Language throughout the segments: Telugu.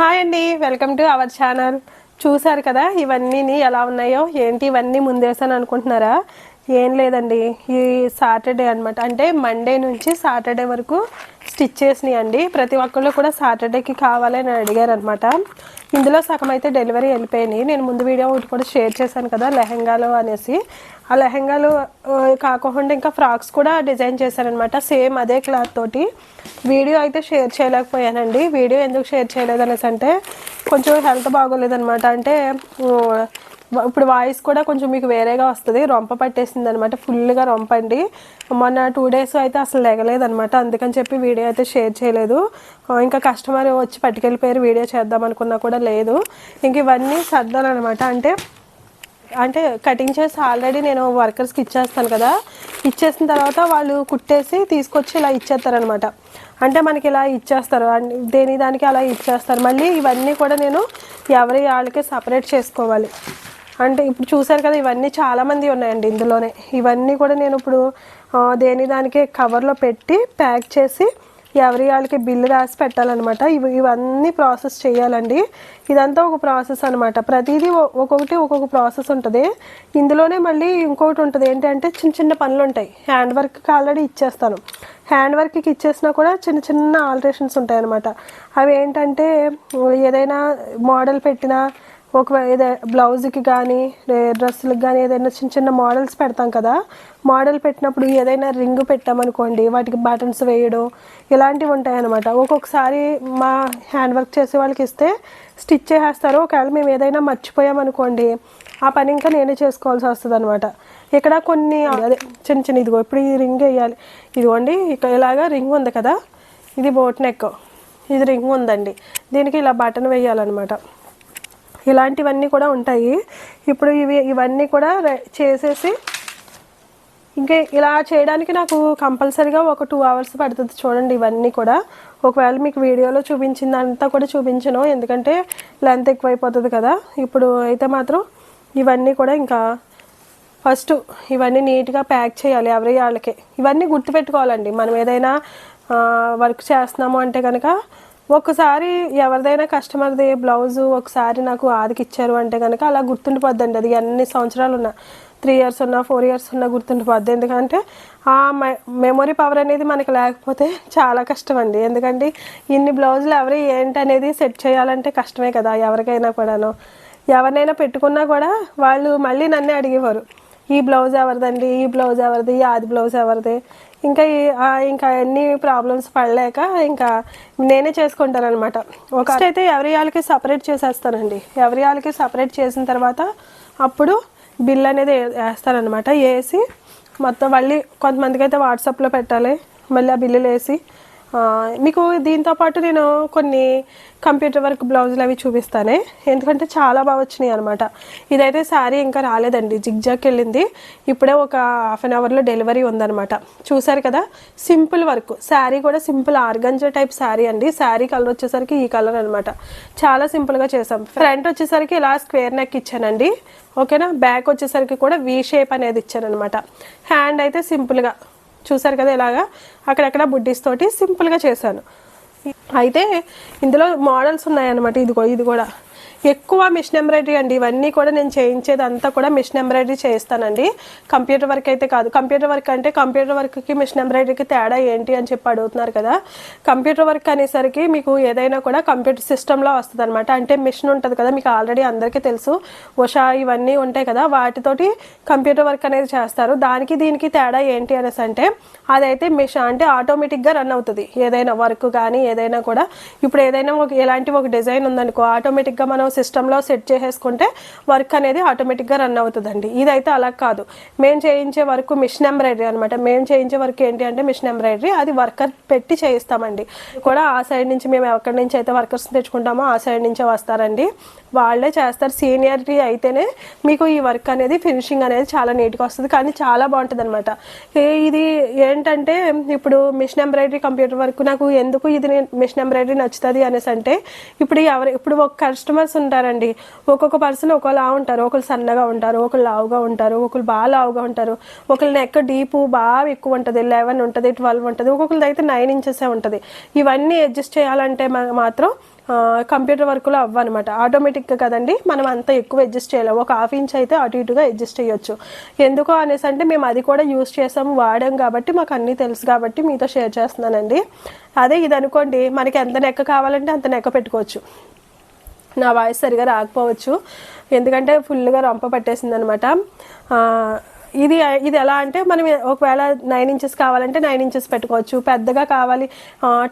హాయ్ అండి వెల్కమ్ టు అవర్ ఛానల్ చూసారు కదా ఇవన్నీ ఎలా ఉన్నాయో ఏంటి ఇవన్నీ ముందేసాను అనుకుంటున్నారా? ఏం లేదండి ఈ సాటర్డే అన్నమాట. అంటే మండే నుంచి సాటర్డే వరకు స్టిచ్ చేసినాయి అండి. ప్రతి ఒక్కళ్ళు కూడా సాటర్డేకి కావాలని అడిగారు అనమాట ఇందులో సగం అయితే డెలివరీ వెళ్ళిపోయినాయి. నేను ముందు వీడియో ఒకటి కూడా షేర్ చేశాను కదా లెహెంగాలో అనేసి. ఆ లెహెంగాలు కాకుండా ఇంకా ఫ్రాక్స్ కూడా డిజైన్ చేశారనమాట సేమ్ అదే క్లాత్ తోటి. వీడియో అయితే షేర్ చేయలేకపోయానండి. వీడియో ఎందుకు షేర్ చేయలేదు అనేసి అంటే కొంచెం హెల్త్ బాగోలేదనమాట అంటే ఇప్పుడు వాయిస్ కూడా కొంచెం మీకు వేరేగా వస్తుంది. రొంప పట్టేసింది అనమాట ఫుల్గా రొంపండి. మొన్న టూ డేస్ అయితే అసలు లేగలేదనమాట అందుకని చెప్పి వీడియో అయితే షేర్ చేయలేదు. ఇంకా కస్టమర్ వచ్చి పట్టుకెళ్ళిపోయారు. వీడియో చేద్దాం అనుకున్నా కూడా లేదు. ఇంక ఇవన్నీ సర్దాలన్నమాట. అంటే అంటే కటింగ్ చేసి ఆల్రెడీ నేను వర్కర్స్కి ఇచ్చేస్తాను కదా. ఇచ్చేసిన తర్వాత వాళ్ళు కుట్టేసి తీసుకొచ్చి ఇలా ఇచ్చేస్తారనమాట అంటే మనకి ఇలా ఇచ్చేస్తారు దేని దానికి అలా ఇచ్చేస్తారు. మళ్ళీ ఇవన్నీ కూడా నేను ఎవరి వాళ్ళకి సపరేట్ చేసుకోవాలి. అంటే ఇప్పుడు చూసారు కదా ఇవన్నీ చాలామంది ఉన్నాయండి ఇందులోనే. ఇవన్నీ కూడా నేను ఇప్పుడు దేని దానికి కవర్లో పెట్టి ప్యాక్ చేసి ఎవరి వాళ్ళకి బిల్లు రాసి పెట్టాలన్నమాట. ఇవి ఇవన్నీ ప్రాసెస్ చేయాలండి. ఇదంతా ఒక ప్రాసెస్ అనమాట ప్రతిదీ ఒ- ఒక్కొక్కటి ఒక్కొక్క ప్రాసెస్ ఉంటుంది. ఇందులోనే మళ్ళీ ఇంకొకటి ఉంటుంది. ఏంటంటే చిన్న చిన్న పనులు ఉంటాయి హ్యాండ్ వర్క్కి ఆల్రెడీ ఇచ్చేస్తాను. హ్యాండ్ వర్క్కి ఇచ్చేసినా కూడా చిన్న చిన్న ఆల్టరేషన్స్ ఉంటాయి అనమాట అవి ఏంటంటే ఏదైనా మోడల్ పెట్టినా ఒకవేళ ఏదో బ్లౌజ్కి కానీ డ్రెస్సులకు కానీ ఏదైనా చిన్న చిన్న మోడల్స్ పెడతాం కదా మోడల్ పెట్టినప్పుడు ఏదైనా రింగ్ పెట్టామనుకోండి వాటికి బటన్స్ వేయడం ఇలాంటివి ఉంటాయన్నమాట. ఒక్కొక్కసారి మా హ్యాండ్ వర్క్ చేసే వాళ్ళకి ఇస్తే స్టిచ్ చేసేస్తారు. ఒకవేళ మేము ఏదైనా మర్చిపోయామనుకోండి ఆ పని ఇంకా నేనే చేసుకోవాల్సి వస్తుంది అనమాట ఇక్కడ కొన్ని అదే చిన్న చిన్న ఇదిగో ఇప్పుడు ఈ రింగ్ వేయాలి. ఇదిగోండి ఇక్కడ ఇలాగా రింగ్ ఉంది కదా ఇది బోట్ నెక్ ఇది రింగ్ ఉందండి. దీనికి ఇలా బటన్ వేయాలన్నమాట. ఇలాంటివన్నీ కూడా ఉంటాయి. ఇప్పుడు ఇవి ఇవన్నీ కూడా రె- చేసేసి ఇంకా ఇలా చేయడానికి నాకు కంపల్సరీగా ఒక టూ అవర్స్ పడుతుంది చూడండి ఇవన్నీ కూడా. ఒకవేళ మీకు వీడియోలో చూపించిందంతా కూడా చూపించను ఎందుకంటే లెంత్ ఎక్కువైపోతుంది కదా. ఇప్పుడు అయితే మాత్రం ఇవన్నీ కూడా ఇంకా ఫస్ట్ ఇవన్నీ నీట్గా ప్యాక్ చేయాలి ఎవరి వాళ్ళకి. ఇవన్నీ గుర్తుపెట్టుకోవాలండి. మనం ఏదైనా వర్క్ చేస్తున్నాము అంటే కనుక ఒక్కసారి ఎవరిదైనా కస్టమర్ది బ్లౌజ్ ఒకసారి నాకు ఆదికి ఇచ్చారు అంటే కనుక అలా గుర్తుండిపోద్దండి. అది ఎన్ని సంవత్సరాలు ఉన్నా త్రీ ఇయర్స్ ఉన్నా ఫోర్ ఇయర్స్ ఉన్నా గుర్తుండిపోద్ది. ఎందుకంటే ఆ మెమొరీ పవర్ అనేది మనకి లేకపోతే చాలా కష్టం అండి ఎందుకంటే ఇన్ని బ్లౌజులు ఎవరు ఏంటి అనేది సెట్ చేయాలంటే కష్టమే కదా ఎవరికైనా కూడాను. ఎవరినైనా పెట్టుకున్నా కూడా వాళ్ళు మళ్ళీ నన్నే అడిగేవారు. ఈ బ్లౌజ్ ఎవరిదండి? ఈ బ్లౌజ్ ఎవరిది? ఈ ఆది బ్లౌజ్ ఎవరిది? ఇంకా ఈ ఇంకా అన్ని ప్రాబ్లమ్స్ పడలేక ఇంకా నేనే చేసుకుంటాను అనమాట ఒక అయితే ఎవరి వాళ్ళకి సపరేట్ చేసేస్తానండి. ఎవరి వాళ్ళకి సపరేట్ చేసిన తర్వాత అప్పుడు బిల్ అనేది వేస్తారనమాట వేసి మొత్తం మళ్ళీ కొంతమందికి అయితే వాట్సాప్లో పెట్టాలి. మళ్ళీ ఆ బిల్లులు వేసి మీకు దీంతో పాటు నేను కొన్ని కంప్యూటర్ వర్క్ బ్లౌజులు అవి చూపిస్తానే. ఎందుకంటే చాలా బాగా వచ్చినాయి అనమాట ఇదైతే శారీ ఇంకా రాలేదండి. జిగ్జాక్ వెళ్ళింది. ఇప్పుడే ఒక హాఫ్ అన్ అవర్లో డెలివరీ ఉందనమాట చూసారు కదా? Simple work. శారీ కూడా సింపుల్ ఆర్గంజా టైప్ శారీ అండి. శారీ కలర్ వచ్చేసరికి ఈ కలర్ అనమాట చాలా సింపుల్గా చేసాం ఫ్రంట్ వచ్చేసరికి ఇలా స్క్వేర్ నెక్ ఇచ్చానండి. ఓకేనా? బ్యాక్ వచ్చేసరికి కూడా వి షేప్ అనేది ఇచ్చానమాట హ్యాండ్ అయితే సింపుల్గా చూసారు కదా ఇలాగా? అక్కడక్కడ బుడ్డీస్ తోటి సింపుల్గా చేశాను. అయితే ఇందులో మోడల్స్ ఉన్నాయన్నమాట. ఇదిగో ఇది కూడా. ఎక్కువ మిషన్ ఎంబ్రాయిడరీ అండి. ఇవన్నీ కూడా నేను చేయించేది అంతా కూడా మిషన్ ఎంబ్రాయిడరీ చేస్తానండి కంప్యూటర్ వర్క్ అయితే కాదు. కంప్యూటర్ వర్క్ అంటే కంప్యూటర్ వర్క్కి మిషన్ ఎంబ్రాయిడరీకి తేడా ఏంటి అని చెప్పి అడుగుతున్నారు కదా. కంప్యూటర్ వర్క్ అనేసరికి మీకు ఏదైనా కూడా కంప్యూటర్ సిస్టంలో వస్తుంది అనమాట అంటే మిషన్ ఉంటుంది కదా మీకు ఆల్రెడీ అందరికీ తెలుసు. ఉషా ఇవన్నీ ఉంటాయి కదా వాటితోటి కంప్యూటర్ వర్క్ అనేది చేస్తారు. దానికి దీనికి తేడా ఏంటి అనేసి అంటే అదైతే మిషన్ అంటే ఆటోమేటిక్గా రన్ అవుతుంది. ఏదైనా వర్క్ కానీ ఏదైనా కూడా. ఇప్పుడు ఏదైనా ఒక ఎలాంటి ఒక డిజైన్ ఉందనుకో ఆటోమేటిక్గా మనం సిస్టంలో సెట్ చేసేసుకుంటే వర్క్ అనేది ఆటోమేటిక్గా రన్ అవుతుందండి. ఇదైతే అలా కాదు. మేము చేయించే వర్క్ మిషన్ ఎంబ్రాయిడరీ అనమాట మేము చేయించే వర్క్ ఏంటి అంటే మిషన్ ఎంబ్రాయిడరీ అది వర్కర్ పెట్టి చేయిస్తామండి. కూడా ఆ సైడ్ నుంచి మేము ఎక్కడి నుంచి అయితే వర్కర్స్ తెచ్చుకుంటామో ఆ సైడ్ నుంచే వస్తారండి. వాళ్ళే చేస్తారు. సీనియర్టీ అయితేనే మీకు ఈ వర్క్ అనేది ఫినిషింగ్ అనేది చాలా నీట్గా వస్తుంది. కానీ చాలా బాగుంటుంది అనమాట ఇది ఏంటంటే ఇప్పుడు మిషన్ ఎంబ్రాయిడరీ కంప్యూటర్ వర్క్ నాకు ఎందుకు ఇది మిషన్ ఎంబ్రాయిడరీ నచ్చుతుంది అనేసి అంటే ఇప్పుడు ఎవరు ఇప్పుడు ఒక కస్టమర్స్ ఉంటారండి. ఒక్కొక్క పర్సన్ ఒకలా ఉంటారు. ఒకరు సన్నగా ఉంటారు ఒకరు లావుగా ఉంటారు ఒకరు బాగా లావుగా ఉంటారు. ఒకరు నెక్ డీపు బాగా ఎక్కువ ఉంటుంది. లెవెన్ ఉంటుంది ట్వెల్వ్ ఉంటుంది. ఒక్కొక్కరిది అయితే నైన్ ఇంచెసే ఉంటుంది. ఇవన్నీ అడ్జస్ట్ చేయాలంటే మాత్రం కంప్యూటర్ వర్క్లో అవ్వనమాట. ఆటోమేటిక్గా కదండి మనం అంత ఎక్కువ అడ్జస్ట్ చేయలేము ఒక హాఫ్ ఇంచ్ అయితే అటు ఇటుగా అడ్జస్ట్ చేయొచ్చు. ఎందుకు అనేసి అంటే మేము అది కూడా యూస్ చేసాము వాడాం కాబట్టి మాకు అన్నీ తెలుసు కాబట్టి మీతో షేర్ చేస్తున్నానండి. అదే ఇది అనుకోండి మనకి ఎంత నెక్క కావాలంటే అంత నెక్క పెట్టుకోవచ్చు. నా వాయిస్ సరిగా రాకపోవచ్చు. ఎందుకంటే ఫుల్గా రొంప పట్టేసింది అనమాట ఇది ఇది ఎలా అంటే మనం ఒకవేళ నైన్ ఇంచెస్ కావాలంటే నైన్ ఇంచెస్ పెట్టుకోవచ్చు. పెద్దగా కావాలి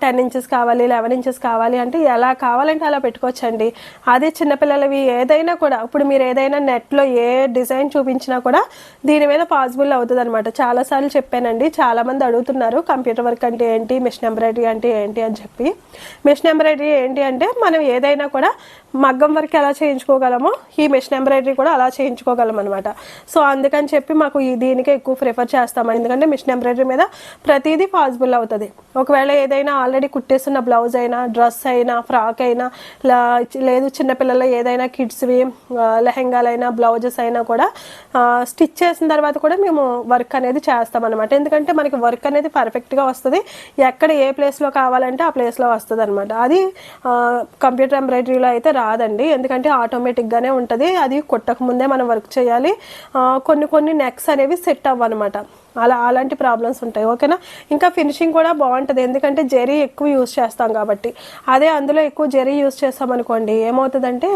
టెన్ ఇంచెస్ కావాలి లెవెన్ ఇంచెస్ కావాలి అంటే ఎలా కావాలంటే అలా పెట్టుకోవచ్చు అండి అదే చిన్నపిల్లలవి ఏదైనా కూడా ఇప్పుడు మీరు ఏదైనా నెట్లో ఏ డిజైన్ చూపించినా కూడా దీని మీద పాసిబుల్ అవుతుంది అనమాట చాలాసార్లు చెప్పానండి చాలామంది అడుగుతున్నారు కంప్యూటర్ వర్క్ అంటే ఏంటి? మిషన్ ఎంబ్రాయిడరీ అంటే ఏంటి? అని చెప్పి. మిషన్ ఎంబ్రాయిడరీ ఏంటి అంటే మనం ఏదైనా కూడా మగ్గం వర్క్ ఎలా చేయించుకోగలమో ఈ మిషన్ ఎంబ్రాయిడరీ కూడా అలా చేయించుకోగలం అనమాట సో అందుకని చెప్పి మాకు ఈ దీనికే ఎక్కువ ప్రిఫర్ చేస్తాం ఎందుకంటే మిషన్ ఎంబ్రాయిడరీ మీద ప్రతిదీ పాసిబుల్ అవుతుంది. ఒకవేళ ఏదైనా ఆల్రెడీ కుట్టేస్తున్న బ్లౌజ్ అయినా డ్రెస్ అయినా ఫ్రాక్ అయినా లేదు చిన్నపిల్లల ఏదైనా కిడ్స్వి లెహెంగాలైనా బ్లౌజెస్ అయినా కూడా స్టిచ్ చేసిన తర్వాత కూడా మేము వర్క్ అనేది చేస్తాం అనమాట ఎందుకంటే మనకి వర్క్ అనేది పర్ఫెక్ట్గా వస్తుంది. ఎక్కడ ఏ ప్లేస్లో కావాలంటే ఆ ప్లేస్లో వస్తుంది అనమాట అది కంప్యూటర్ ఎంబ్రాయిడరీలో అయితే రాదండి. ఎందుకంటే ఆటోమేటిక్గానే ఉంటుంది. అది కొట్టక ముందే మనం వర్క్ చేయాలి. కొన్ని కొన్ని నెక్ నెక్స్ అనేవి సెట్ అవ్వనమాట. అలా అలాంటి ప్రాబ్లమ్స్ ఉంటాయి. ఓకేనా? ఇంకా ఫినిషింగ్ కూడా బాగుంటుంది. ఎందుకంటే జెరీ ఎక్కువ యూస్ చేస్తాం కాబట్టి. అదే అందులో ఎక్కువ జెరీ యూస్ చేస్తాం అనుకోండి ఏమవుతుందంటే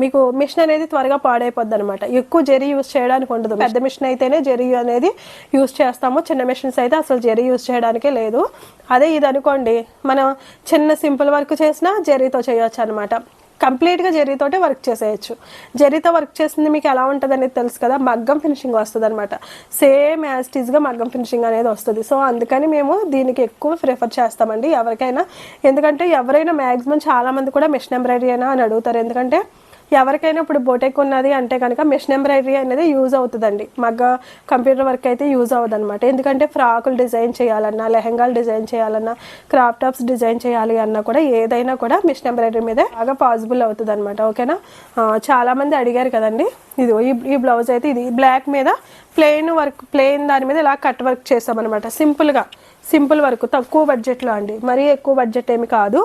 మీకు మిషన్ అనేది త్వరగా పాడైపోద్ది అనమాట ఎక్కువ జెరీ యూస్ చేయడానికి ఉండదు. పెద్ద మిషన్ అయితేనే జెరీ అనేది యూస్ చేస్తాము. చిన్న మిషన్స్ అయితే అసలు జెరీ యూస్ చేయడానికే లేదు. అదే ఇది అనుకోండి మనం చిన్న సింపుల్ వర్క్ చేసినా జెరీతో చేయొచ్చు అనమాట కంప్లీట్గా జరీతోటే వర్క్ చేసేయచ్చు. జరీతో వర్క్ చేసింది మీకు ఎలా ఉంటుంది అనేది తెలుసు కదా మగ్గం ఫినిషింగ్ వస్తుంది అనమాట సేమ్ యాస్టీస్గా మగ్గం ఫినిషింగ్ అనేది వస్తుంది. సో అందుకని మేము దీనికి ఎక్కువ ప్రిఫర్ చేస్తామండి ఎవరికైనా. ఎందుకంటే ఎవరైనా మ్యాక్సిమం చాలామంది కూడా మిషన్ ఎంబ్రాయిడరీ అయినా అని అడుగుతారు. ఎందుకంటే ఎవరికైనా ఇప్పుడు బోటెక్ ఉన్నది అంటే కనుక మిషన్ ఎంబ్రాయిడరీ అనేది యూజ్ అవుతుందండి. మగ్గ కంప్యూటర్ వర్క్ అయితే యూజ్ అవ్వదు అనమాట ఎందుకంటే ఫ్రాకులు డిజైన్ చేయాలన్నా లెహెంగాలు డిజైన్ చేయాలన్నా క్రాప్ టాప్స్ డిజైన్ చేయాలి అన్నా కూడా ఏదైనా కూడా మిషన్ ఎంబ్రాయిడరీ మీద బాగా పాసిబుల్ అవుతుంది అనమాట ఓకేనా చాలామంది అడిగారు కదండి. ఇది ఈ ఈ బ్లౌజ్ అయితే ఇది బ్లాక్ మీద ప్లెయిన్ వర్క్ ప్లెయిన్ దాని మీద ఇలా కట్ వర్క్ చేస్తామన్నమాట. సింపుల్గా సింపుల్ వర్క్ తక్కువ బడ్జెట్లో అండి. మరీ ఎక్కువ బడ్జెట్ ఏమి కాదు.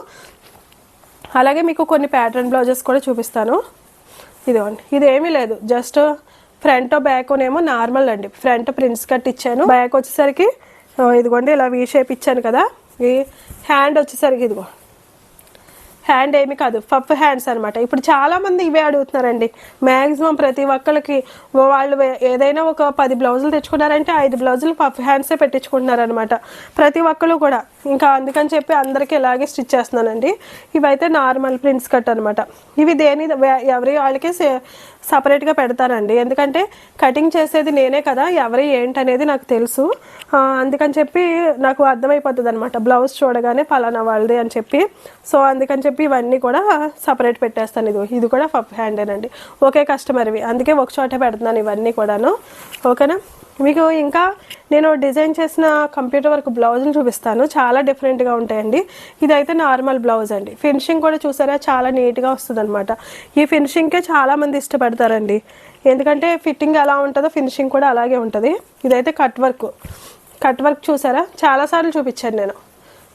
అలాగే మీకు కొన్ని ప్యాటర్న్ బ్లౌజెస్ కూడా చూపిస్తాను. ఇదిగోండి. ఇది ఏమీ లేదు. జస్ట్ ఫ్రంట్ బ్యాక్ ఏమో నార్మల్ అండి. ఫ్రంట్ ప్రింట్స్ కట్ ఇచ్చాను. బ్యాక్ వచ్చేసరికి ఇదిగోండి ఇలా వీ షేప్ ఇచ్చాను కదా. ఈ హ్యాండ్ వచ్చేసరికి ఇదిగో. హ్యాండ్ ఏమి కాదు. పఫ్ హ్యాండ్స్ అనమాట ఇప్పుడు చాలామంది ఇవే అడుగుతున్నారండి. మ్యాక్సిమం ప్రతి ఒక్కరికి వాళ్ళు ఏదైనా ఒక పది బ్లౌజులు తెచ్చుకున్నారంటే ఐదు బ్లౌజులు పఫ్ హ్యాండ్సే పెట్టించుకుంటున్నారు అనమాట ప్రతి ఒక్కరు కూడా. ఇంకా అందుకని చెప్పి అందరికీ ఇలాగే స్టిచ్ చేస్తున్నానండి. ఇవైతే నార్మల్ ప్రింట్స్ కట్ అనమాట ఇవి దేని ఎవరి వాళ్ళకి సపరేట్గా పెడతానండి. ఎందుకంటే కటింగ్ చేసేది నేనే కదా ఎవరి ఏంటనేది నాకు తెలుసు. అందుకని చెప్పి నాకు అర్థమైపోతుంది అనమాట బ్లౌజ్ చూడగానే పలానా వాళ్ళది అని చెప్పి. సో అందుకని చెప్పి ఇవన్నీ కూడా సపరేట్ పెట్టేస్తాను. ఇది ఇది కూడా పఫ్ హ్యాండేనండి. ఒకే కస్టమర్వి. అందుకే ఒక చోటే పెడుతున్నాను ఇవన్నీ కూడాను. ఓకేనా? మీకు ఇంకా నేను డిజైన్ చేసిన కంప్యూటర్ వర్క్ బ్లౌజులు చూపిస్తాను. చాలా డిఫరెంట్గా ఉంటాయండి. ఇదైతే నార్మల్ బ్లౌజ్ అండి. ఫినిషింగ్ కూడా చూసారా? చాలా నీట్గా వస్తుంది అనమాట ఈ ఫినిషింగ్కే చాలామంది ఇష్టపడతారండి. ఎందుకంటే ఫిట్టింగ్ ఎలా ఉంటుందో ఫినిషింగ్ కూడా అలాగే ఉంటుంది. ఇదైతే కట్ వర్క్ కట్ వర్క్ చూసారా? చాలాసార్లు చూపించాను నేను.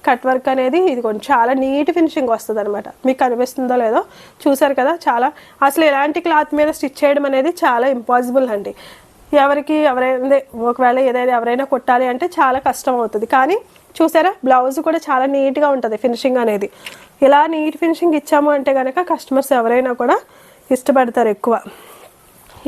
కట్ వర్క్ అనేది ఇది కొంచెం చాలా నీట్ ఫినిషింగ్ వస్తుంది అనమాట మీకు కనిపిస్తుందో లేదో చూసారు కదా? చాలా అసలు ఇలాంటి క్లాత్ మీద స్టిచ్ చేయడం అనేది చాలా ఇంపాసిబుల్ అండి. ఎవరికి ఎవరైనా ఒకవేళ ఏదైనా ఎవరైనా కొట్టాలి అంటే చాలా కష్టం అవుతుంది. కానీ చూసారా బ్లౌజ్ కూడా చాలా నీట్గా ఉంటుంది ఫినిషింగ్ అనేది. ఇలా నీట్ ఫినిషింగ్ ఇచ్చాము అంటే కనుక కస్టమర్స్ ఎవరైనా కూడా ఇష్టపడతారు ఎక్కువ.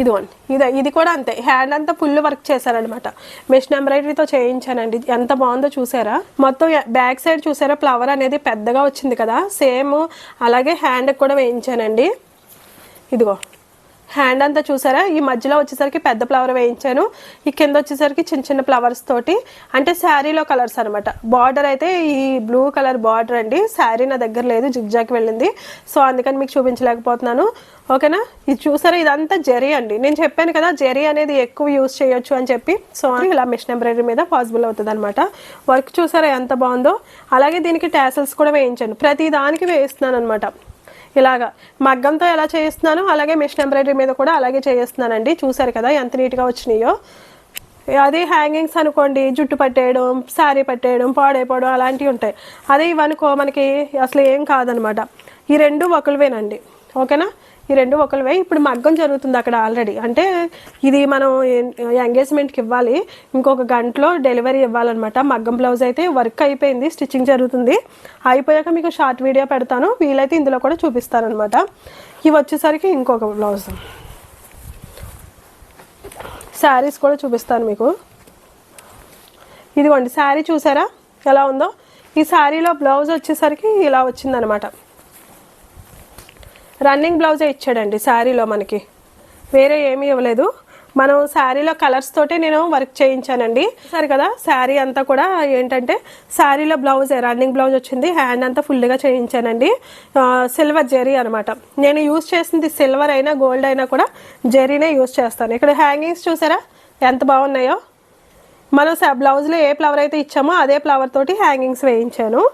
ఇదిగోండి ఇది ఇది కూడా అంతే. హ్యాండ్ అంతా ఫుల్ వర్క్ చేశారనమాట. మిషన్ ఎంబ్రాయిడరీతో చేయించానండి. ఎంత బాగుందో చూసారా? మొత్తం బ్యాక్ సైడ్ చూసారా ఫ్లవర్ అనేది పెద్దగా వచ్చింది కదా. సేమ్ అలాగే హ్యాండ్కి కూడా వేయించానండి. ఇదిగో. హ్యాండ్ అంతా చూసారా? ఈ మధ్యలో వచ్చేసరికి పెద్ద ఫ్లవర్ వేయించాను. ఈ కింద వచ్చేసరికి చిన్న చిన్న ఫ్లవర్స్ తోటి. అంటే శారీలో కలర్స్ అనమాట బార్డర్ అయితే ఈ బ్లూ కలర్ బార్డర్ అండి. శారీ నా దగ్గర లేదు జిగ్జాకి వెళ్ళింది. సో అందుకని మీకు చూపించలేకపోతున్నాను. ఓకేనా ఇది చూసారా? ఇదంతా జెరీ అండి. నేను చెప్పాను కదా జెరీ అనేది ఎక్కువ యూస్ చేయొచ్చు అని చెప్పి. సో ఇలా మిషన్ ఎంబ్రాయిడరీ మీద పాసిబుల్ అవుతుంది అనమాట వర్క్ చూసారా ఎంత బాగుందో? అలాగే దీనికి ట్యాసల్స్ కూడా వేయించాను. ప్రతి దానికి వేయిస్తున్నాను అనమాట ఇలాగా మగ్గంతో ఎలా చేయిస్తున్నాను అలాగే మిషన్ ఎంబ్రాయిడరీ మీద కూడా అలాగే చేయిస్తున్నానండి. చూసారు కదా ఎంత నీట్గా వచ్చినాయో. అది హ్యాంగింగ్స్ అనుకోండి జుట్టు పట్టేయడం శారీ పట్టేయడం పాడైపోవడం అలాంటివి ఉంటాయి. అదే ఇవనుకో మనకి అసలు ఏం కాదనమాట. ఈ రెండు ఒకరివేనండి ఓకేనా? ఈ రెండు ఒకరివే ఇప్పుడు మగ్గం జరుగుతుంది అక్కడ ఆల్రెడీ అంటే ఇది మనం ఎంగేజ్మెంట్కి ఇవ్వాలి. ఇంకొక గంటలో డెలివరీ ఇవ్వాలన్నమాట. మగ్గం బ్లౌజ్ అయితే వర్క్ అయిపోయింది స్టిచ్చింగ్ జరుగుతుంది. అయిపోయాక మీకు షార్ట్ వీడియో పెడతాను. వీలైతే ఇందులో కూడా చూపిస్తానమాట ఇవి వచ్చేసరికి ఇంకొక బ్లౌజ్ శారీస్ కూడా చూపిస్తాను మీకు. ఇదిగోండి శారీ చూసారా? ఎలా ఉందో? ఈ శారీలో బ్లౌజ్ వచ్చేసరికి ఇలా వచ్చిందనమాట రన్నింగ్ బ్లౌజే ఇచ్చాడండి శారీలో మనకి. వేరే ఏమీ ఇవ్వలేదు. మనం శారీలో కలర్స్ తోటే నేను వర్క్ చేయించానండి. సరే కదా శారీ అంతా కూడా ఏంటంటే శారీలో బ్లౌజ్ రన్నింగ్ బ్లౌజ్ వచ్చింది హ్యాండ్ అంతా ఫుల్గా చేయించానండి. సిల్వర్ జెరీ అనమాట నేను యూజ్ చేసింది సిల్వర్ అయినా గోల్డ్ అయినా కూడా జెరీనే యూజ్ చేస్తాను. ఇక్కడ హ్యాంగింగ్స్ చూసారా? ఎంత బాగున్నాయో. మనం బ్లౌజ్లో ఏ ఫ్లవర్ అయితే ఇచ్చామో అదే ఫ్లవర్ తోటి హ్యాంగింగ్స్ వేయించాను.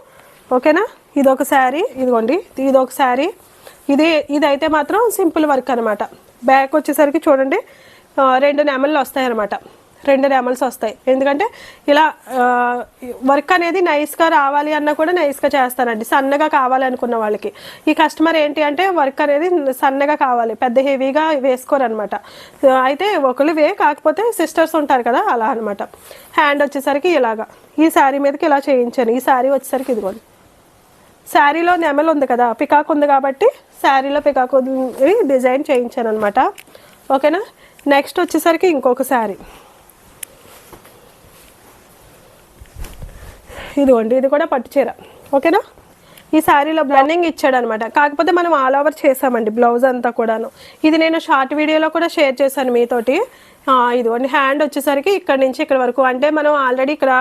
ఓకేనా? ఇది ఒక శారీ ఇదిగోండి ఇది ఒక శారీ. ఇది ఇదైతే మాత్రం సింపుల్ వర్క్ అనమాట బ్యాక్ వచ్చేసరికి చూడండి రెండు నెమళ్ళు వస్తాయి అనమాట రెండు నెమల్స్ వస్తాయి. ఎందుకంటే ఇలా వర్క్ అనేది నైస్గా రావాలి అన్నా కూడా నైస్గా చేస్తానండి. సన్నగా కావాలి అనుకున్న వాళ్ళకి. ఈ కస్టమర్ ఏంటి అంటే వర్క్ అనేది సన్నగా కావాలి. పెద్ద హెవీగా వేసుకోరనమాట అయితే ఒకరివే కాకపోతే సిస్టర్స్ ఉంటారు కదా అలా అనమాట హ్యాండ్ వచ్చేసరికి ఇలాగా. ఈ శారీ మీదకి ఇలా చేయించాను. ఈ శారీ వచ్చేసరికి ఇదిగోండి. శారీలో నెమలు ఉంది కదా పికాక్ ఉంది కాబట్టి శారీలో పికాక్ డిజైన్ చేయించాను అనమాట ఓకేనా? నెక్స్ట్ వచ్చేసరికి ఇంకొక శారీ. ఇదిగోండి ఇది కూడా పట్టు చీర. ఓకేనా? ఈ శారీలో బ్లెండింగ్ ఇచ్చాడు అనమాట కాకపోతే మనం ఆల్ ఓవర్ చేసామండి బ్లౌజ్ అంతా కూడాను. ఇది నేను షార్ట్ వీడియోలో కూడా షేర్ చేశాను మీతోటి. ఇదిగోండి హ్యాండ్ వచ్చేసరికి ఇక్కడ నుంచి ఇక్కడ వరకు. అంటే మనం ఆల్రెడీ ఇక్కడ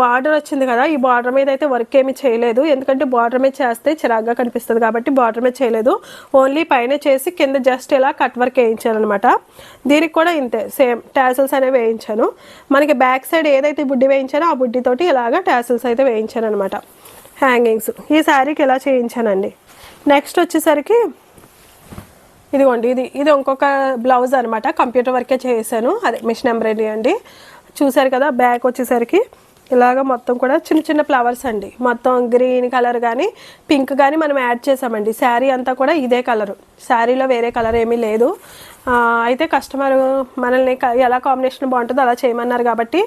బార్డర్ వచ్చింది కదా ఈ బార్డర్ మీద అయితే వర్క్ ఏమీ చేయలేదు. ఎందుకంటే బార్డర్ మీద చేస్తే చిరాగ్గా కనిపిస్తుంది కాబట్టి బార్డర్ మీద చేయలేదు. ఓన్లీ పైన చేసి కింద జస్ట్ ఇలా కట్ వర్క్ వేయించానమాట అనమాట దీనికి కూడా ఇంతే సేమ్ టాసిల్స్ అనేవి వేయించాను. మనకి బ్యాక్ సైడ్ ఏదైతే బుడ్డి వేయించానో ఆ బుడ్డితోటి ఇలాగ టాసిల్స్ అయితే వేయించాను అనమాట హ్యాంగింగ్స్. ఈ శారీకి ఇలా చేయించానండి? నెక్స్ట్ వచ్చేసరికి ఇదిగోండి ఇది ఇది ఇంకొక బ్లౌజ్ అనమాట కంప్యూటర్ వర్కే చేశాను. అదే మిషన్ ఎంబ్రాయిడరీ అండి. చూసారు కదా బ్యాక్ వచ్చేసరికి ఇలాగ మొత్తం కూడా చిన్న చిన్న ఫ్లవర్స్ అండి. మొత్తం గ్రీన్ కలర్ కానీ పింక్ కానీ మనం యాడ్ చేసామండి. శారీ అంతా కూడా ఇదే కలరు. శారీలో వేరే కలర్ ఏమీ లేదు. అయితే కస్టమర్ మనల్ని ఎలా కాంబినేషన్ బాగుంటుందో అలా చేయమన్నారు కాబట్టి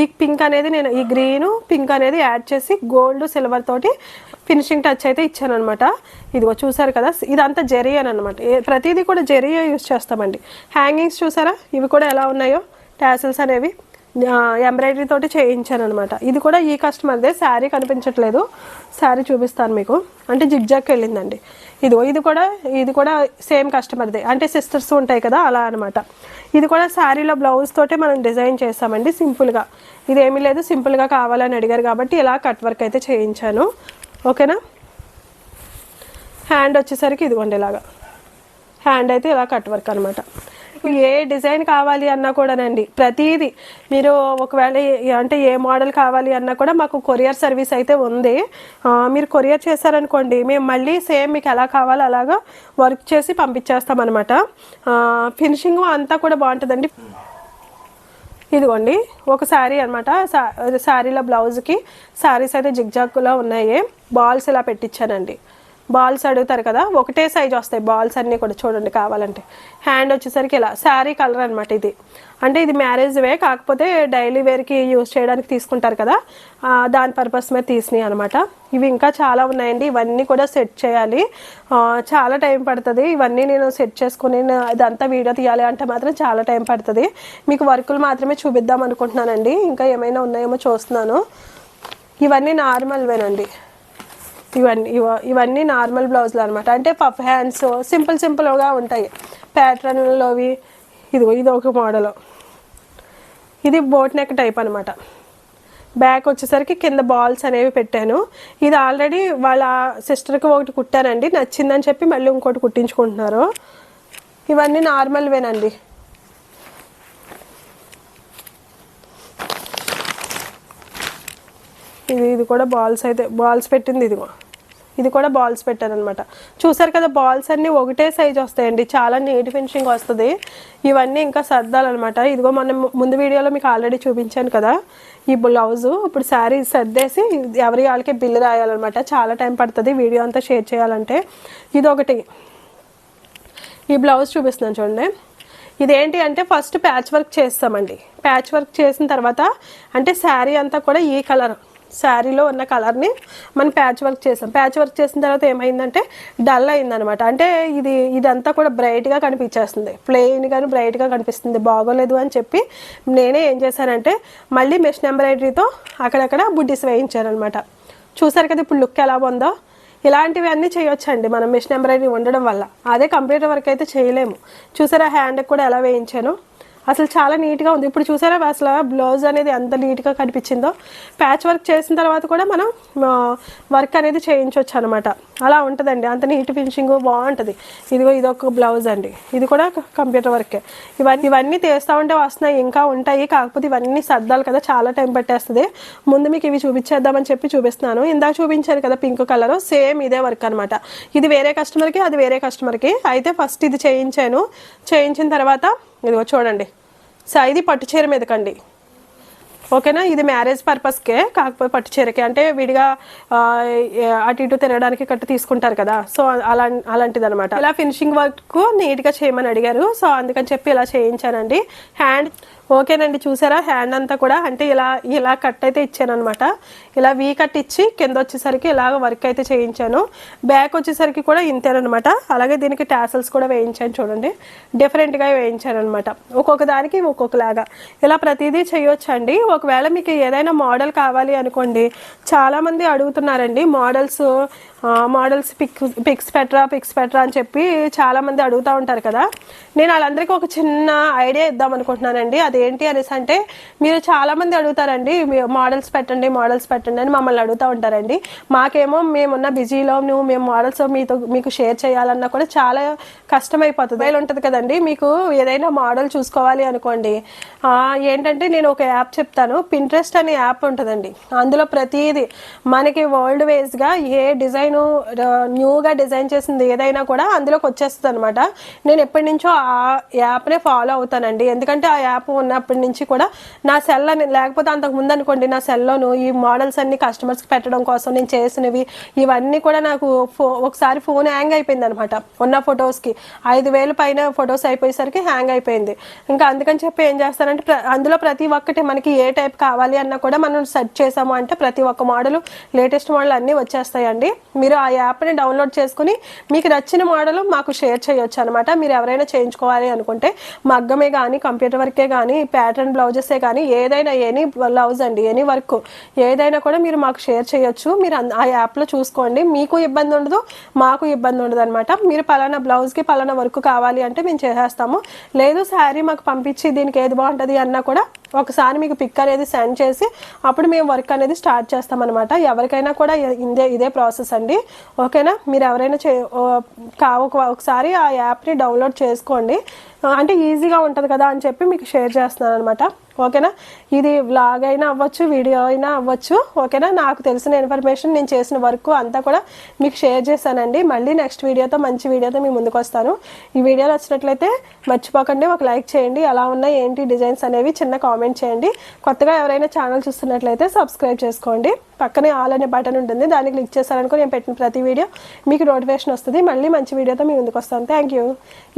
ఈ పింక్ అనేది నేను ఈ గ్రీను పింక్ అనేది యాడ్ చేసి గోల్డ్ సిల్వర్ తోటి ఫినిషింగ్ టచ్ అయితే ఇచ్చాను అనమాట ఇదిగో చూసారు కదా ఇదంతా జెరీ అని అనమాట ప్రతిదీ కూడా జెరీ యూస్ చేస్తామండి. హ్యాంగింగ్స్ చూసారా? ఇవి కూడా ఎలా ఉన్నాయో? టాసిల్స్ అనేవి. ఎంబ్రాయిడరీ తోటి చేయించాను అనమాట ఇది కూడా ఈ కస్టమర్దే శారీ కనిపించట్లేదు. శారీ చూపిస్తాను మీకు. అంటే జిగ్జాక్ వెళ్ళిందండి. ఇదిగో ఇది కూడా ఇది కూడా సేమ్ కస్టమర్దే అంటే సిస్టర్స్ ఉంటాయి కదా అలా అనమాట ఇది కూడా శారీలో బ్లౌజ్ తోటే మనం డిజైన్ చేస్తామండి సింపుల్గా ఇది ఏమీ లేదు సింపుల్గా కావాలని అడిగారు కాబట్టి ఇలా కట్ వర్క్ అయితే చేయించాను. ఓకేనా? హ్యాండ్ వచ్చేసరికి ఇదిగోండి ఇలాగా. హ్యాండ్ అయితే ఇలా కట్ వర్క్ అనమాట ఏ డిజైన్ కావాలి అన్నా కూడానండి. ప్రతిదీ మీరు ఒకవేళ అంటే ఏ మోడల్ కావాలి అన్నా కూడా మాకు కొరియర్ సర్వీస్ అయితే ఉంది. మీరు కొరియర్ చేశారనుకోండి మేము మళ్ళీ సేమ్ మీకు ఎలా కావాలో అలాగా వర్క్ చేసి పంపించేస్తామన్నమాట. ఫినిషింగ్ అంతా కూడా బాగుంటుందండి. ఇదిగోండి ఒక శారీ అనమాట శారీలో బ్లౌజ్కి శారీస్ అయితే జిగ్జాగ్లో ఉన్నాయి. బాల్స్ ఇలా పెట్టించానండి. బాల్స్ అడుగుతారు కదా ఒకటే సైజ్ వస్తాయి బాల్స్ అన్నీ కూడా చూడండి కావాలంటే. హ్యాండ్ వచ్చేసరికి ఇలా శారీ కలర్ అనమాట ఇది. అంటే ఇది మ్యారేజ్ వే కాకపోతే డైలీ వేర్కి యూజ్ చేయడానికి తీసుకుంటారు కదా దాని పర్పస్ మీద తీసినాయి అనమాట ఇవి ఇంకా చాలా ఉన్నాయండి ఇవన్నీ కూడా సెట్ చేయాలి. చాలా టైం పడుతుంది. ఇవన్నీ నేను సెట్ చేసుకుని అదంతా ఇదంతా వీడియో తీయాలి అంటే మాత్రం చాలా టైం పడుతుంది. మీకు వర్కులు మాత్రమే చూపిద్దాం అనుకుంటున్నానండి. ఇంకా ఏమైనా ఉన్నాయేమో చూస్తున్నాను. ఇవన్నీ నార్మల్వేనండి ఇవన్నీ ఇవన్నీ నార్మల్ బ్లౌజులు అనమాట అంటే పఫ్ హ్యాండ్స్ సింపుల్ సింపుల్గా ఉంటాయి. ప్యాటర్న్లోవి ఇదిగో ఇది ఒక మోడల్. ఇది బోట్ నెక్ టైప్ అనమాట బ్యాక్ వచ్చేసరికి కింద బాల్స్ అనేవి పెట్టాను. ఇది ఆల్రెడీ వాళ్ళ సిస్టర్కి ఒకటి కుట్టానండి. నచ్చిందని చెప్పి మళ్ళీ ఇంకోటి కుట్టించుకుంటున్నారు. ఇవన్నీ నార్మల్వేనండి. ఇది ఇది కూడా బాల్స్ అయితే బాల్స్ పెట్టింది ఇదిగో. ఇది కూడా బాల్స్ పెట్టాను అనమాట చూసారు కదా బాల్స్ అన్నీ ఒకటే సైజ్ వస్తాయండి. చాలా నీట్ ఫినిషింగ్ వస్తుంది. ఇవన్నీ ఇంకా సర్దాలన్నమాట ఇదిగో మనం ముందు వీడియోలో మీకు ఆల్రెడీ చూపించాను కదా. ఈ బ్లౌజు ఇప్పుడు శారీ సర్దేసి ఎవరి వాళ్ళకి బిల్లు రాయాలన్నమాట చాలా టైం పడుతుంది. వీడియో అంతా షేర్ చేయాలంటే. ఇది ఒకటి ఈ బ్లౌజ్ చూపిస్తున్నాను చూడండి. ఇదేంటి అంటే ఫస్ట్ ప్యాచ్ వర్క్ చేస్తామండి. ప్యాచ్ వర్క్ చేసిన తర్వాత అంటే శారీ అంతా కూడా ఈ కలర్ శారీలో ఉన్న కలర్ని మనం ప్యాచ్ వర్క్ చేసాం. ప్యాచ్ వర్క్ చేసిన తర్వాత ఏమైందంటే డల్ అయిందనమాట. అంటే ఇది ఇదంతా కూడా బ్రైట్గా కనిపించేస్తుంది. ప్లెయిన్ కానీ బ్రైట్గా కనిపిస్తుంది. బాగోలేదు అని చెప్పి నేనే ఏం చేశానంటే మళ్ళీ మెషిన్ ఎంబ్రాయిడరీతో అక్కడక్కడ బుడ్డిస్ వేయించానమాట చూసారు కదా ఇప్పుడు లుక్ ఎలా ఉందో? ఇలాంటివి అన్నీ చేయొచ్చండి మనం మిషన్ ఎంబ్రాయిడరీ ఉండడం వల్ల. అదే కంప్యూటర్ వర్క్ అయితే చేయలేము. చూసారా హ్యాండ్కి కూడా ఎలా వేయించాను? అసలు చాలా నీట్గా ఉంది. ఇప్పుడు చూసారా అసలు బ్లౌజ్ అనేది ఎంత నీట్గా కనిపించిందో. ప్యాచ్ వర్క్ చేసిన తర్వాత కూడా మనం వర్క్ అనేది చేయించవచ్చు అనమాట అలా ఉంటుందండి. అంత నీట్ ఫినిషింగ్ బాగుంటుంది. ఇదిగో ఇదొక బ్లౌజ్ అండి. ఇది కూడా కంప్యూటర్ వర్కే. ఇవన్నీ ఇవన్నీ తీస్తూ ఉంటే వస్తున్నాయి ఇంకా ఉంటాయి. కాకపోతే ఇవన్నీ సర్దాలి కదా చాలా టైం పట్టేస్తుంది. ముందు మీకు ఇవి చూపించేద్దామని చెప్పి చూపిస్తున్నాను. ఇందాక చూపించాను కదా పింక్ కలర్ సేమ్ ఇదే వర్క్ అనమాట ఇది వేరే కస్టమర్కి అది వేరే కస్టమర్కి. అయితే ఫస్ట్ ఇది చేయించాను. చేయించిన తర్వాత ఇదిగో చూడండి. సో ఇది పట్టు చీర మీదకండి. ఓకేనా? ఇది మ్యారేజ్ పర్పస్కే కాకపోతే పట్టు చీరకి. అంటే విడిగా అటు ఇటు తిరగడానికి కట్టు తీసుకుంటారు కదా. సో అలా అలాంటిది అనమాట ఇలా ఫినిషింగ్ వర్క్ నీట్గా చేయమని అడిగారు. సో అందుకని చెప్పి ఇలా చేయించానండి. హ్యాండ్ ఓకేనండి చూసారా? హ్యాండ్ అంతా కూడా అంటే ఇలా ఇలా కట్ అయితే ఇచ్చానమాట ఇలా వీ కట్ ఇచ్చి కింద వచ్చేసరికి ఇలాగ వర్క్ అయితే చేయించాను. బ్యాక్ వచ్చేసరికి కూడా ఇంతేనమాట అలాగే దీనికి టాసల్స్ కూడా వేయించాను చూడండి. డిఫరెంట్గా వేయించాను అనమాట ఒక్కొక్క దానికి ఒక్కొక్కలాగా. ఇలా ప్రతిదీ చేయొచ్చండి. ఒకవేళ మీకు ఏదైనా మోడల్ కావాలి అనుకోండి చాలామంది అడుగుతున్నారండి మోడల్స్ మోడల్స్ పిక్ పిక్స్ పెట్టరా పిక్స్ పెట్టరా అని చెప్పి చాలామంది అడుగుతూ ఉంటారు కదా. నేను వాళ్ళందరికీ ఒక చిన్న ఐడియా ఇద్దాం అనుకుంటున్నానండి. అదేంటి అనేసి అంటే మీరు చాలామంది అడుగుతారండి మోడల్స్ పెట్టండి మోడల్స్ పెట్టండి అని మమ్మల్ని అడుగుతూ ఉంటారండి. మాకేమో మేమున్న బిజీలో నువ్వు మేము మోడల్స్ మీతో మీకు షేర్ చేయాలన్నా కూడా చాలా కష్టమైపోతుంది. వేలు ఉంటుంది కదండి మీకు ఏదైనా మోడల్ చూసుకోవాలి అనుకోండి. ఏంటంటే నేను ఒక యాప్ చెప్తాను. పింట్రెస్ట్ అనే యాప్ ఉంటుందండి. అందులో ప్రతిదీ మనకి వరల్డ్ వైజ్గా ఏ డిజైన్ న్యూగా డిజైన్ చేసింది ఏదైనా కూడా అందులోకి వచ్చేస్తుంది అనమాట నేను ఎప్పటి నుంచో ఆ యాప్నే ఫాలో అవుతానండి. ఎందుకంటే ఆ యాప్ ఉన్నప్పటి నుంచి కూడా నా సెల్ అని లేకపోతే అంతకు ముందు అనుకోండి నా సెల్లోను ఈ మోడల్స్ అన్ని కస్టమర్స్కి పెట్టడం కోసం నేను చేసినవి ఇవన్నీ కూడా నాకు ఫో ఒకసారి ఫోన్ హ్యాంగ్ అయిపోయింది అనమాట ఉన్న ఫొటోస్కి ఐదు వేలు పైన ఫొటోస్ అయిపోయేసరికి హ్యాంగ్ అయిపోయింది. ఇంకా అందుకని చెప్పి ఏం చేస్తానంటే ప్ర- అందులో ప్రతి ఒక్కటి మనకి ఏ టైప్ కావాలి అన్నా కూడా మనం సెర్చ్ చేసాము అంటే ప్రతి ఒక్క మోడల్ లేటెస్ట్ మోడల్ అన్నీ వచ్చేస్తాయండి. మీరు ఆ యాప్ని డౌన్లోడ్ చేసుకుని మీకు నచ్చిన మోడల్ మాకు షేర్ చేయొచ్చు అనమాట మీరు ఎవరైనా చేయించుకోవాలి అనుకుంటే మగ్గమే కానీ కంప్యూటర్ వర్కే కానీ ప్యాటర్న్ బ్లౌజెసే కానీ ఏదైనా ఎనీ బ్లౌజ్ అండి ఎనీ వర్క్ ఏదైనా కూడా మీరు మాకు షేర్ చేయొచ్చు. మీరు అన్- ఆ యాప్లో చూసుకోండి. మీకు ఇబ్బంది ఉండదు మాకు ఇబ్బంది ఉండదు అనమాట మీరు పలానా బ్లౌజ్కి పలానా వర్క్ కావాలి అంటే మేము చేసేస్తాము. లేదు శారీ మాకు పంపించి దీనికి ఏది బాగుంటుంది అన్నా కూడా ఒకసారి మీకు పిక్ అనేది సెండ్ చేసి అప్పుడు మేము వర్క్ అనేది స్టార్ట్ చేస్తామన్నమాట. ఎవరికైనా కూడా ఇదే ఇదే ప్రాసెస్ అండి. ఓకేనా? మీరు ఎవరైనా చే ఒకసారి ఆ యాప్ని డౌన్లోడ్ చేసుకోండి. అంటే ఈజీగా ఉంటుంది కదా అని చెప్పి మీకు షేర్ చేస్తున్నాను అనమాట ఓకేనా? ఇది వ్లాగ్ అయినా అవ్వచ్చు వీడియో అయినా అవ్వచ్చు ఓకేనా? నాకు తెలిసిన ఇన్ఫర్మేషన్ నేను చేసిన వర్క్ అంతా కూడా మీకు షేర్ చేశానండి. మళ్ళీ నెక్స్ట్ వీడియోతో మంచి వీడియోతో మీ ముందుకు వస్తాను. ఈ వీడియో నచ్చినట్లయితే మర్చిపోకండి ఒక లైక్ చేయండి. ఎలా ఉన్నాయి ఏంటి డిజైన్స్ అనేవి చిన్న కామెంట్ చేయండి. కొత్తగా ఎవరైనా ఛానల్ చూస్తున్నట్లయితే సబ్స్క్రైబ్ చేసుకోండి. పక్కనే ఆల్ అనే బటన్ ఉంటుంది దాన్ని క్లిక్ చేశారనుకో నేను పెట్టిన ప్రతి వీడియో మీకు నోటిఫికేషన్ వస్తుంది. మళ్ళీ మంచి వీడియోతో మీ ముందుకు వస్తాను. థ్యాంక్ యూ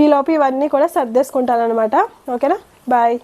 ఈ లోపు ఇవన్నీ కూడా సర్ది సర్దేసుకుంటానమాట ఓకేనా? బాయ్.